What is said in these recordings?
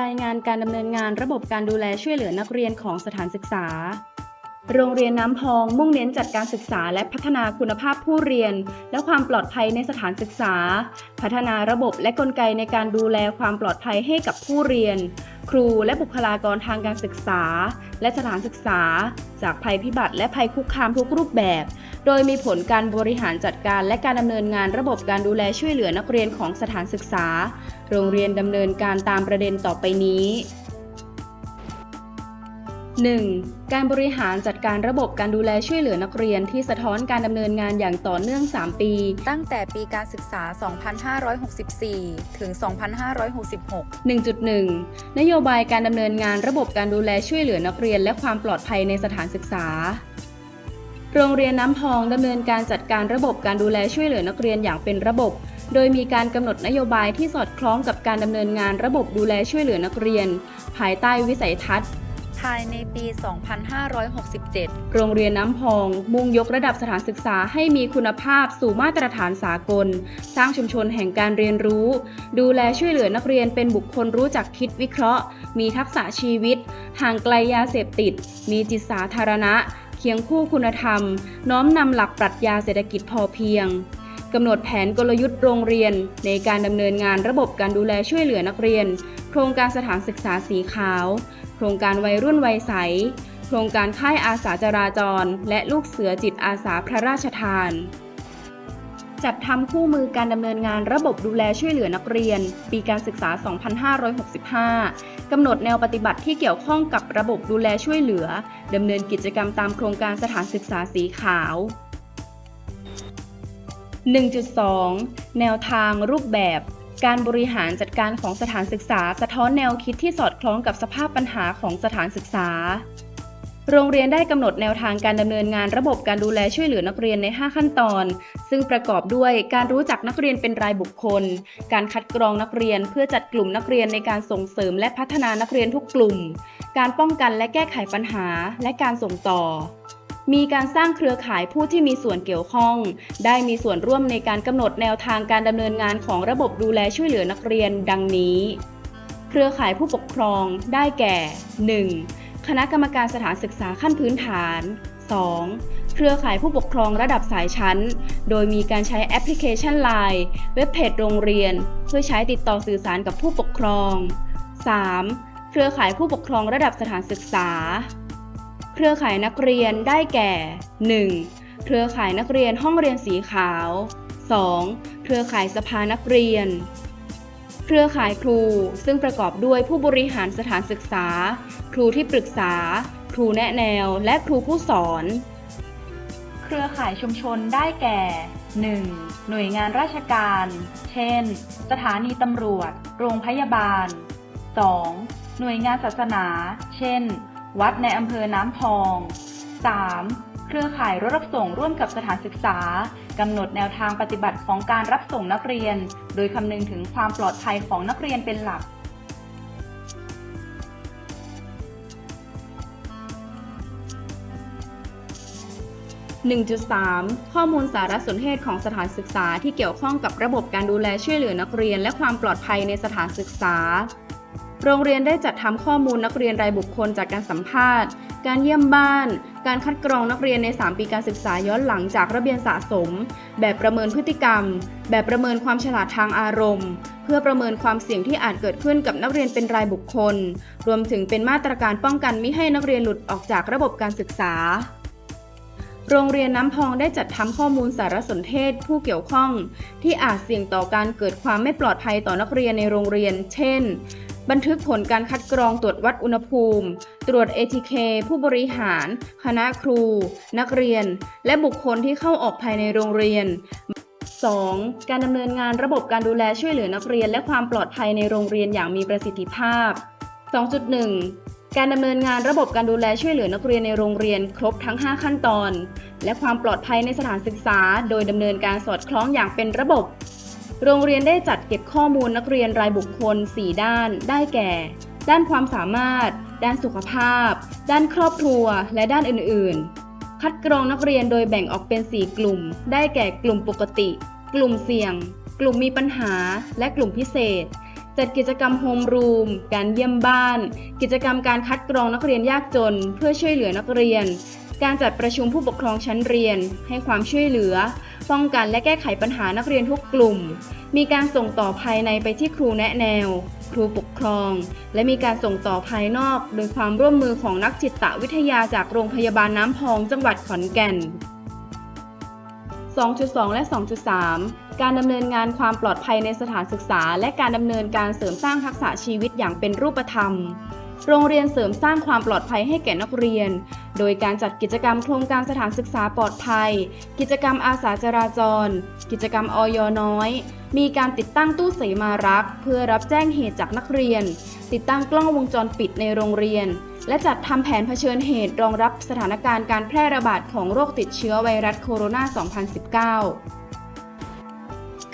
รายงานการดำเนินงานระบบการดูแลช่วยเหลือนักเรียนของสถานศึกษา โรงเรียนน้ำพองมุ่งเน้นจัดการศึกษาและพัฒนาคุณภาพผู้เรียน และความปลอดภัยในสถานศึกษา พัฒนาระบบและกลไกในการดูแลความปลอดภัยให้กับผู้เรียน ครูและบุคลากรทางการศึกษา และสถานศึกษา จากภัยพิบัติและภัยคุกคามทุกรูปแบบ โดยมีผลการบริหารจัดการและการดำเนินงานระบบการดูแลช่วยเหลือนักเรียนของสถานศึกษา โรงเรียนดำเนินการตามประเด็นต่อไปนี้ 1. การบริหารจัดการระบบการดูแลช่วยเหลือนักเรียนที่สะท้อนการดำเนินงานอย่างต่อเนื่อง 3 ปี ตั้งแต่ปีการศึกษา 2564 ถึง 2566 1.1 นโยบายการดำเนินงานระบบการดูแลช่วยเหลือนักเรียน และความปลอดภัยในสถานศึกษา โรงเรียนน้ำพองดำเนินการจัดการระบบการดูแลช่วยเหลือนักเรียนอย่างเป็นระบบ โดยมีการกำหนดนโยบายที่สอดคล้องกับการดำเนินงานระบบดูแลช่วยเหลือนักเรียน ภายใต้วิสัยทัศน์ภายในปี 2567 โรงเรียนน้ำพอง มุ่งยกระดับสถานศึกษาให้มีคุณภาพสู่มาตรฐานสากล สร้างชุมชนแห่งการเรียนรู้ ดูแลช่วยเหลือนักเรียนเป็นบุคคลรู้จักคิดวิเคราะห์ มีทักษะชีวิต ห่างไกลยาเสพติด มีจิตสาธารณะ เคียงคู่คุณธรรม น้อมนำหลักปรัชญาเศรษฐกิจพอเพียงกำหนดแผนกลยุทธ์โรงเรียน ในการดำเนินงานระบบการดูแลช่วยเหลือนักเรียน โครงการสถานศึกษาสีขาว โครงการวัยรุ่นวัยใส โครงการค่ายอาสาจราจร และลูกเสือจิตอาสาพระราชทาน จัดทำคู่มือการดำเนินงานระบบดูแลช่วยเหลือนักเรียน ปีการศึกษา 2565 กำหนดแนวปฏิบัติที่เกี่ยวข้องกับระบบดูแลช่วยเหลือ ดำเนินกิจกรรมตามโครงการสถานศึกษาสีขาว 1.2 แนวทางรูปแบบ การบริหารจัดการของสถานศึกษา สะท้อนแนวคิดที่สอดคล้องกับสภาพปัญหาของสถานศึกษา โรงเรียนได้กำหนดแนวทางการดำเนินงานระบบการดูแลช่วยเหลือนักเรียนใน 5 ขั้นตอน ซึ่งประกอบด้วยการรู้จักนักเรียนเป็นรายบุคคล การคัดกรองนักเรียนเพื่อจัดกลุ่มนักเรียนในการส่งเสริมและพัฒนานักเรียนทุกกลุ่ม การป้องกันและแก้ไขปัญหา และการส่งต่อมีการสร้างเครือข่ายผู้ที่มีส่วนเกี่ยวข้อง ได้มีส่วนร่วมในการกำหนดแนวทางการดำเนินงานของระบบดูแลช่วยเหลือนักเรียน ดังนี้ เครือข่ายผู้ปกครองได้แก่ 1. คณะกรรมการสถานศึกษาขั้นพื้นฐาน 2. เครือข่ายผู้ปกครองระดับสายชั้น โดยมีการใช้แอปพลิเคชัน Line เว็บเพจโรงเรียน เพื่อใช้ติดต่อสื่อสารกับผู้ปกครอง 3. เครือข่ายผู้ปกครองระดับสถานศึกษา เครือข่ายนักเรียนได้แก่ 1. เครือข่ายนักเรียนห้องเรียนสีขาว 2. เครือข่ายสภานักเรียน เครือข่ายครู ซึ่งประกอบด้วยผู้บริหารสถานศึกษา ครูที่ปรึกษา ครูแนะแนว และครูผู้สอน เครือข่ายชุมชนได้แก่ 1. หน่วยงานราชการ เช่น สถานีตำรวจ โรงพยาบาล 2. หน่วยงานศาสนา เช่น วัดในอำเภอน้ำพอง 3. เครือข่ายรถรับส่งร่วมกับสถานศึกษากำหนดแนวทางปฏิบัติของการรับส่งนักเรียน โดยคำนึงถึงความปลอดภัยของนักเรียนเป็นหลัก1.3 ข้อมูลสารสนเทศของสถานศึกษาที่เกี่ยวข้องกับระบบการดูแลช่วยเหลือนักเรียน และความปลอดภัยในสถานศึกษา โรงเรียนได้จัดทำข้อมูลนักเรียนรายบุคคลจากการสัมภาษณ์ การเยี่ยมบ้าน การคัดกรองนักเรียนใน 3 ปีการศึกษาย้อนหลังจากระเบียนสะสม แบบประเมินพฤติกรรม แบบประเมินความฉลาดทางอารมณ์ เพื่อประเมินความเสี่ยงที่อาจเกิดขึ้นกับนักเรียนเป็นรายบุคคล รวมถึงเป็นมาตรการป้องกันไม่ให้นักเรียนหลุดออกจากระบบการศึกษาโรงเรียนน้ำพองได้จัดทำข้อมูลสารสนเทศผู้เกี่ยวข้อง ที่อาจเสี่ยงต่อการเกิดความไม่ปลอดภัยต่อนักเรียนในโรงเรียน เช่น บันทึกผลการคัดกรองตรวจวัดอุณหภูมิ ตรวจ ATK ผู้บริหาร คณะครู นักเรียน และบุคคลที่เข้าออกภายในโรงเรียน 2. การดำเนินงานระบบการดูแลช่วยเหลือนักเรียน และความปลอดภัยในโรงเรียนอย่างมีประสิทธิภาพ 2.1 การดำเนินงานระบบการดูแลช่วยเหลือนักเรียนในโรงเรียนครบทั้ง 5 ขั้นตอน และความปลอดภัยในสถานศึกษา โดยดำเนินการสอดคล้องอย่างเป็นระบบ โรงเรียนได้จัดเก็บข้อมูลนักเรียนรายบุคคล 4 ด้าน ได้แก่ ด้านความสามารถ ด้านสุขภาพ ด้านครอบครัว และด้านอื่น ๆ คัดกรองนักเรียนโดยแบ่งออกเป็น 4 กลุ่ม ได้แก่กลุ่มปกติ กลุ่มเสี่ยง กลุ่มมีปัญหา และกลุ่มพิเศษ จัดกิจกรรมโฮมรูม การเยี่ยมบ้าน กิจกรรมการคัดกรองนักเรียนยากจน เพื่อช่วยเหลือนักเรียน การจัดประชุมผู้ปกครองชั้นเรียน ให้ความช่วยเหลือ ป้องกันและแก้ไขปัญหานักเรียนทุกกลุ่ม มีการส่งต่อภายในไปที่ครูแนะแนว ครูปกครอง และมีการส่งต่อภายนอก โดยความร่วมมือของนักจิตวิทยาจากโรงพยาบาลน้ำพองจังหวัดขอนแก่น 2.2 และ 2.3 การดำเนินงานความปลอดภัยในสถานศึกษา และการดำเนินการเสริมสร้างทักษะชีวิตอย่างเป็นรูปธรรม โรงเรียนเสริมสร้างความปลอดภัยให้แก่นักเรียน โดยการจัดกิจกรรมโครงการสถานศึกษาปลอดภัย กิจกรรมอาสาจราจร กิจกรรมออยน้อย มีการติดตั้งตู้เสมารัก เพื่อรับแจ้งเหตุจากนักเรียน ติดตั้งกล้องวงจรปิดในโรงเรียน และจัดทำแผนเผชิญเหตุรองรับสถานการณ์การแพร่ระบาดของโรคติดเชื้อไวรัสโคโรนา 2019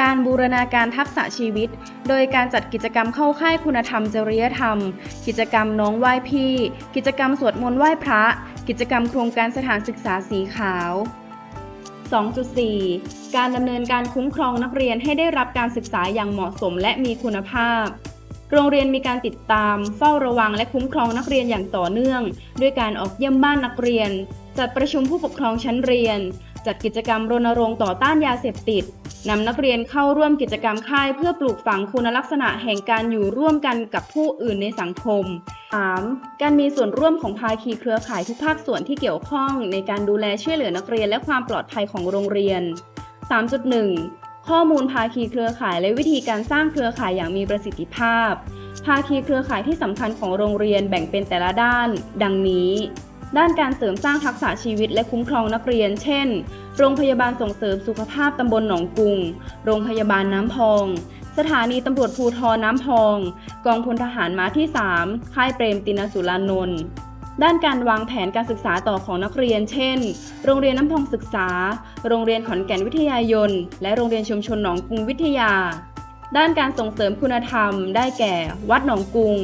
การบูรณาการทักษะชีวิต โดยการจัดกิจกรรมเข้าค่ายคุณธรรมจริยธรรม กิจกรรมน้องไหว้พี่ กิจกรรมสวดมนต์ไหว้พระ กิจกรรมโครงการสถานศึกษาสีขาว 2.4 การดำเนินการคุ้มครองนักเรียนให้ได้รับการศึกษาอย่างเหมาะสมและมีคุณภาพ โรงเรียนมีการติดตาม เฝ้าระวังและคุ้มครองนักเรียนอย่างต่อเนื่อง ด้วยการออกเยี่ยมบ้านนักเรียน จัดประชุมผู้ปกครองชั้นเรียน จัดกิจกรรมรณรงค์ต่อต้านยาเสพติดนำนักเรียนเข้าร่วมกิจกรรมค่าย เพื่อปลูกฝังคุณลักษณะแห่งการอยู่ร่วมกันกับผู้อื่นในสังคม 3. การมีส่วนร่วมของภาคีเครือข่ายทุกภาคส่วนที่เกี่ยวข้องในการดูแลช่วยเหลือนักเรียนและความปลอดภัยของโรงเรียน 3.1 ข้อมูลภาคีเครือข่ายและวิธีการสร้างเครือข่ายอย่างมีประสิทธิภาพ ภาคีเครือข่ายที่สำคัญของโรงเรียนแบ่งเป็นแต่ละด้าน ดังนี้ ด้านการเสริมสร้างทักษะชีวิตและคุ้มครองนักเรียน เช่น โรงพยาบาลส่งเสริมสุขภาพตำบลหนองกุง โรงพยาบาลน้ำพอง สถานีตำรวจภูทรน้ำพอง กองพลทหารม้าที่ 3 ค่ายเปรมตินสุรานนท์ด้านการวางแผนการศึกษาต่อของนักเรียน เช่น โรงเรียนน้ำพองศึกษา โรงเรียนขอนแก่นวิทยายน และโรงเรียนชุมชนหนองกรุงวิทยา ด้านการส่งเสริมคุณธรรม ได้แก่ วัดหนองกุง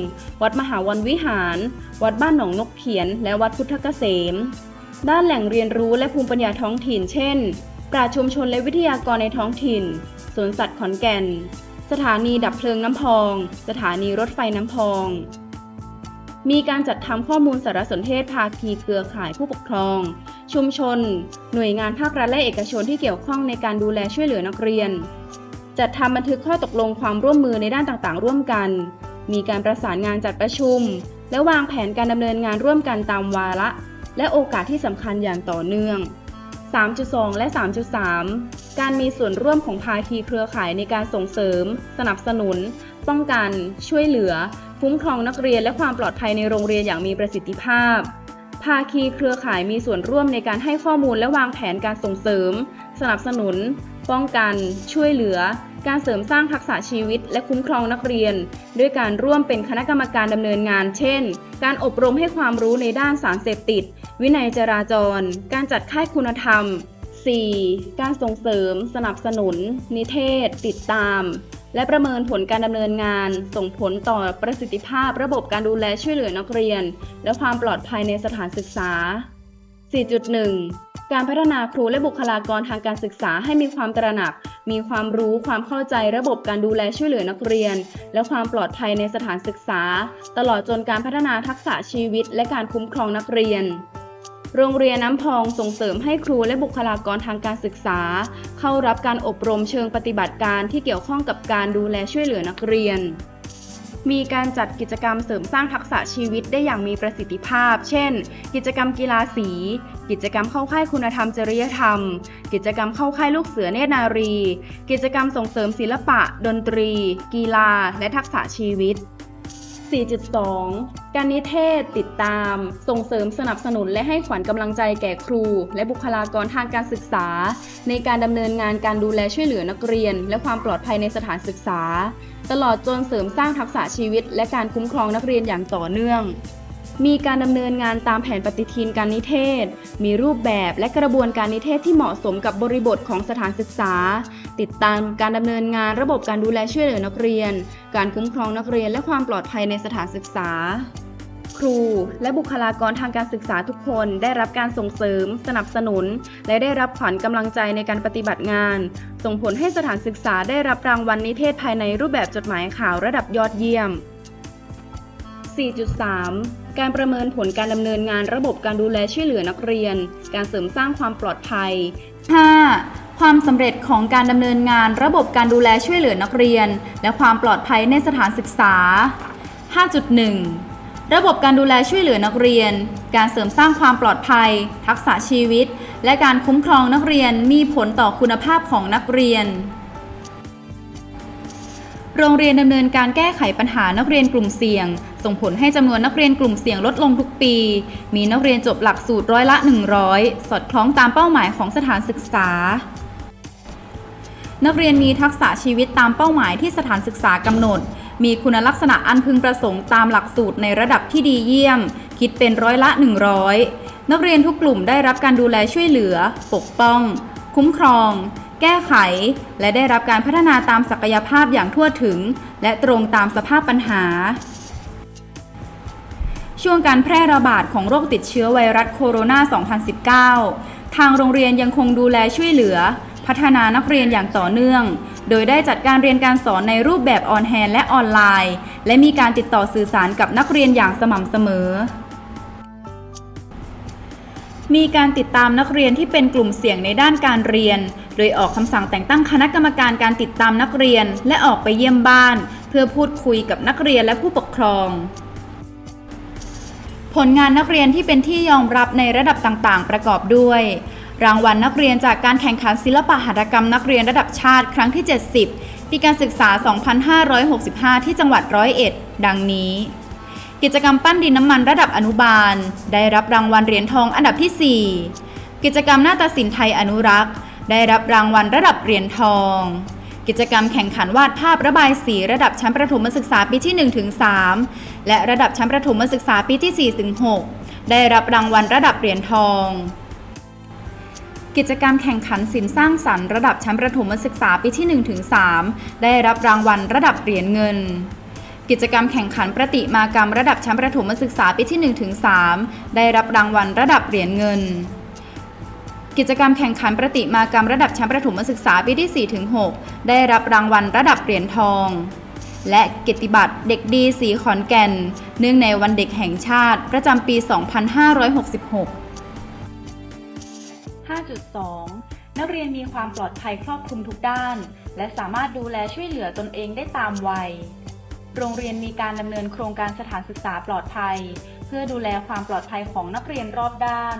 วัดมหาวันวิหาร วัดบ้านหนองนกเขียน และวัดพุทธเกษม ด้านแหล่งเรียนรู้และภูมิปัญญาท้องถิ่น เช่น ปราชชุมชนและวิทยากรในท้องถิ่น สวนสัตว์ขอนแก่น สถานีดับเพลิงน้ำพอง สถานีรถไฟน้ำพอง มีการจัดทำข้อมูลสารสนเทศภาคีเครือข่ายผู้ปกครอง ชุมชน หน่วยงานภาครัฐและเอกชนที่เกี่ยวข้องในการดูแลช่วยเหลือนักเรียน จัดทำบันทึกข้อตกลงความร่วมมือในด้านต่างๆ ร่วมกัน มีการประสานงานจัดประชุม และวางแผนการดำเนินงานร่วมกันตามวาระ และโอกาสที่สำคัญอย่างต่อเนื่อง 3.2 และ 3.3 การมีส่วนร่วมของภาคีเครือข่ายในการส่งเสริม สนับสนุน ป้องกัน ช่วยเหลือ คุ้มครองนักเรียนและความปลอดภัยในโรงเรียนอย่างมีประสิทธิภาพ ภาคีเครือข่ายมีส่วนร่วมในการให้ข้อมูลและวางแผนการส่งเสริม สนับสนุน ป้องกัน ช่วยเหลือ การเสริมสร้างทักษะชีวิต และคุ้มครองนักเรียน ด้วยการร่วมเป็นคณะกรรมการดำเนินงาน เช่น การอบรมให้ความรู้ในด้านสารเสพติด วินัยจราจร การจัดค่ายคุณธรรม 4. การส่งเสริม สนับสนุน นิเทศ ติดตาม และประเมินผลการดำเนินงาน ส่งผลต่อประสิทธิภาพ ระบบการดูแลช่วยเหลือนักเรียน และความปลอดภัยในสถานศึกษา 4.1 การพัฒนาครูและบุคลากรทางการศึกษาให้มีความตระหนัก มีความรู้ความเข้าใจระบบการดูแลช่วยเหลือนักเรียน และความปลอดภัยในสถานศึกษา ตลอดจนการพัฒนาทักษะชีวิต และการคุ้มครองนักเรียน โรงเรียนน้ำพองส่งเสริมให้ครูและบุคลากรทางการศึกษา เข้ารับการอบรมเชิงปฏิบัติการที่เกี่ยวข้องกับการดูแลช่วยเหลือนักเรียน มีการจัดกิจกรรมเสริมสร้างทักษะชีวิตได้อย่างมีประสิทธิภาพ เช่น กิจกรรมกีฬาสี กิจกรรมเข้าค่ายคุณธรรมจริยธรรม กิจกรรมเข้าค่ายลูกเสือเนตรนารี กิจกรรมส่งเสริมศิลปะ ดนตรี กีฬา และทักษะชีวิต 4.2 การนิเทศ ติดตาม ส่งเสริมสนับสนุนและให้ขวัญกำลังใจแก่ครู และบุคลากรทางการศึกษา ในการดำเนินงานการดูแลช่วยเหลือนักเรียน และความปลอดภัยในสถานศึกษา ตลอดจนเสริมสร้างทักษะชีวิต และการคุ้มครองนักเรียนอย่างต่อเนื่อง มีการดำเนินงานตามแผนปฏิทินการนิเทศ มีรูปแบบและกระบวนการนิเทศที่เหมาะสมกับบริบทของสถานศึกษา ติดตามการดำเนินงานระบบการดูแลช่วยเหลือนักเรียน การคุ้มครองนักเรียนและความปลอดภัยในสถานศึกษา ครู และบุคลากรทางการศึกษาทุกคนได้รับการส่งเสริม สนับสนุน และได้รับขวัญกำลังใจในการปฏิบัติงาน ส่งผลให้สถานศึกษาได้รับรางวัลนิเทศภายในรูปแบบจดหมายข่าวระดับยอดเยี่ยม 4.3การประเมินผลการดำเนินงานระบบการดูแลช่วยเหลือนักเรียน การเสริมสร้างความปลอดภัย 5. ความสำเร็จของการดำเนินงานระบบการดูแลช่วยเหลือนักเรียน และความปลอดภัยในสถานศึกษา 5.1 ระบบการดูแลช่วยเหลือนักเรียน การเสริมสร้างความปลอดภัย ทักษะชีวิต และการคุ้มครองนักเรียนมีผลต่อคุณภาพของนักเรียน โรงเรียนดำเนินการแก้ไขปัญหานักเรียนกลุ่มเสี่ยง ส่งผลให้จำนวนนักเรียนกลุ่มเสี่ยงลดลงทุกปี มีนักเรียนจบหลักสูตรร้อยละ 100 สอดคล้องตามเป้าหมายของสถานศึกษา นักเรียนมีทักษะชีวิตตามเป้าหมายที่สถานศึกษากำหนด มีคุณลักษณะอันพึงประสงค์ตามหลักสูตรในระดับที่ดีเยี่ยม คิดเป็นร้อยละ 100 นักเรียนทุกกลุ่มได้รับการดูแลช่วยเหลือ ปกป้อง คุ้มครอง แก้ไข และได้รับการพัฒนาตามศักยภาพอย่างทั่วถึง และตรงตามสภาพปัญหา ช่วงการแพร่ระบาดของโรคติดเชื้อไวรัสโคโรนา 2019 ทางโรงเรียนยังคงดูแลช่วยเหลือ พัฒนานักเรียนอย่างต่อเนื่อง โดยได้จัดการเรียนการสอนในรูปแบบออนแฮนและออนไลน์ และมีการติดต่อสื่อสารกับนักเรียนอย่างสม่ำเสมอ มีการติดตามนักเรียนที่เป็นกลุ่มเสี่ยงในด้านการเรียน โดยออกคำสั่งแต่งตั้งคณะกรรมการการติดตามนักเรียน และออกไปเยี่ยมบ้าน เพื่อพูดคุยกับนักเรียนและผู้ปกครองผลงานนักเรียนที่เป็นที่ยอมรับในระดับต่างๆ ประกอบด้วย รางวัลนักเรียนจากการแข่งขันศิลปะหัตถกรรมนักเรียนระดับชาติครั้งที่ 70 ปีการศึกษา 2565 ที่จังหวัดร้อยเอ็ด ดังนี้ กิจกรรมปั้นดินน้ำมันระดับอนุบาล ได้รับรางวัลเหรียญทองอันดับที่ 4 กิจกรรมหน้าฏศิลป์ไทยอนุรักษ์ ได้รับรางวัลระดับเหรียญทอง กิจกรรมแข่งขันวาดภาพระบายสีระดับชั้นประถมศึกษาปีที่1ถึง3และระดับชั้นประถมศึกษาปีที่4ถึง6ได้รับรางวัลระดับเหรียญทอง กิจกรรมแข่งขันศิลป์สร้างสรรค์ระดับชั้นประถมศึกษาปีที่1ถึง3ได้รับรางวัลระดับเหรียญเงิน กิจกรรมแข่งขันประติมากรรมระดับชั้นประถมศึกษาปีที่1ถึง3ได้รับรางวัลระดับเหรียญเงินกิจกรรมแข่งขันประติมากรรมระดับชั้นประถมศึกษาปีที่4ถึง6ได้รับรางวัลระดับเหรียญทอง และเกียรติบัตรเด็กดีสีขอนแก่น เนื่องในวันเด็กแห่งชาติประจำปี 2566 5.2 นักเรียนมีความปลอดภัยครอบคลุมทุกด้าน และสามารถดูแลช่วยเหลือตนเองได้ตามวัย โรงเรียนมีการดำเนินโครงการสถานศึกษาปลอดภัย เพื่อดูแลความปลอดภัยของนักเรียนรอบด้าน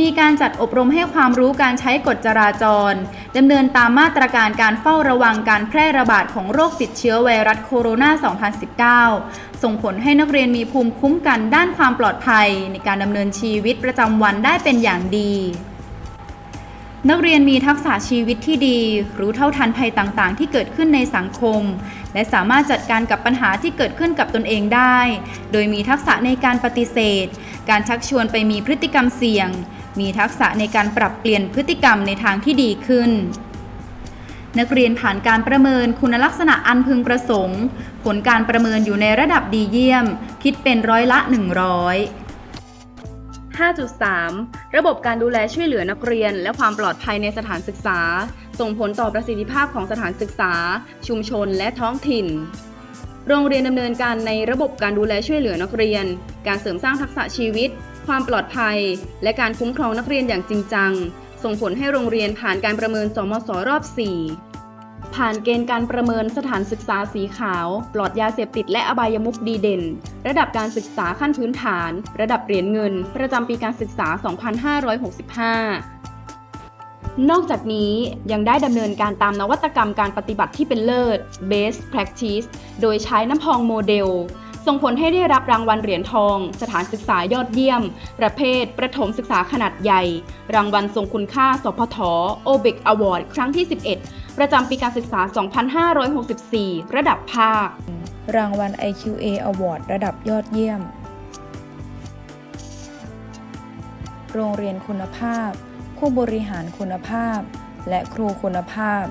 มีการจัดอบรมให้ความรู้การใช้กฎจราจร ดำเนินตามมาตรการการเฝ้าระวังการแพร่ระบาดของโรคติดเชื้อไวรัสโคโรนา 2019 ส่งผลให้นักเรียนมีภูมิคุ้มกันด้านความปลอดภัย ในการดำเนินชีวิตประจำวันได้เป็นอย่างดี นักเรียนมีทักษะชีวิตที่ดี รู้เท่าทันภัยต่างๆ ที่เกิดขึ้นในสังคม และสามารถจัดการกับปัญหาที่เกิดขึ้นกับตนเองได้ โดยมีทักษะในการปฏิเสธ การชักชวนไปมีพฤติกรรมเสี่ยง มีทักษะในการปรับเปลี่ยนพฤติกรรมในทางที่ดีขึ้น นักเรียนผ่านการประเมินคุณลักษณะอันพึงประสงค์ ผลการประเมินอยู่ในระดับดีเยี่ยม คิดเป็นร้อยละ 100 5.3 ระบบการดูแลช่วยเหลือนักเรียน และความปลอดภัยในสถานศึกษา ส่งผลต่อประสิทธิภาพของสถานศึกษา ชุมชนและท้องถิ่น โรงเรียนดำเนินการในระบบการดูแลช่วยเหลือนักเรียน การเสริมสร้างทักษะชีวิต ความปลอดภัย และการคุ้มครองนักเรียนอย่างจริงจัง ส่งผลให้โรงเรียนผ่านการประเมินสมศรอบ 4 ผ่านเกณฑ์การประเมินสถานศึกษาสีขาว ปลอดยาเสพติดและอบายมุขดีเด่น ระดับการศึกษาขั้นพื้นฐาน ระดับเหรียญเงิน ประจำปีการศึกษา 2565นอกจากนี้ยังได้ดำเนินการตามนวัตกรรมการปฏิบัติที่เป็นเลิศ Best Practice โดยใช้น้ำพองโมเดล ส่งผลให้ได้รับรางวัลเหรียญทอง สถานศึกษายอดเยี่ยม ประเภท ประถมศึกษาขนาดใหญ่ รางวัลทรงคุณค่า สพทโอเบกอวอร์ดครั้งที่ 11 ประจำปีการศึกษา 2564 ระดับภาค รางวัล IQA Award ระดับยอดเยี่ยม โรงเรียนคุณภาพ ผู้บริหารคุณภาพ และครูคุณภาพ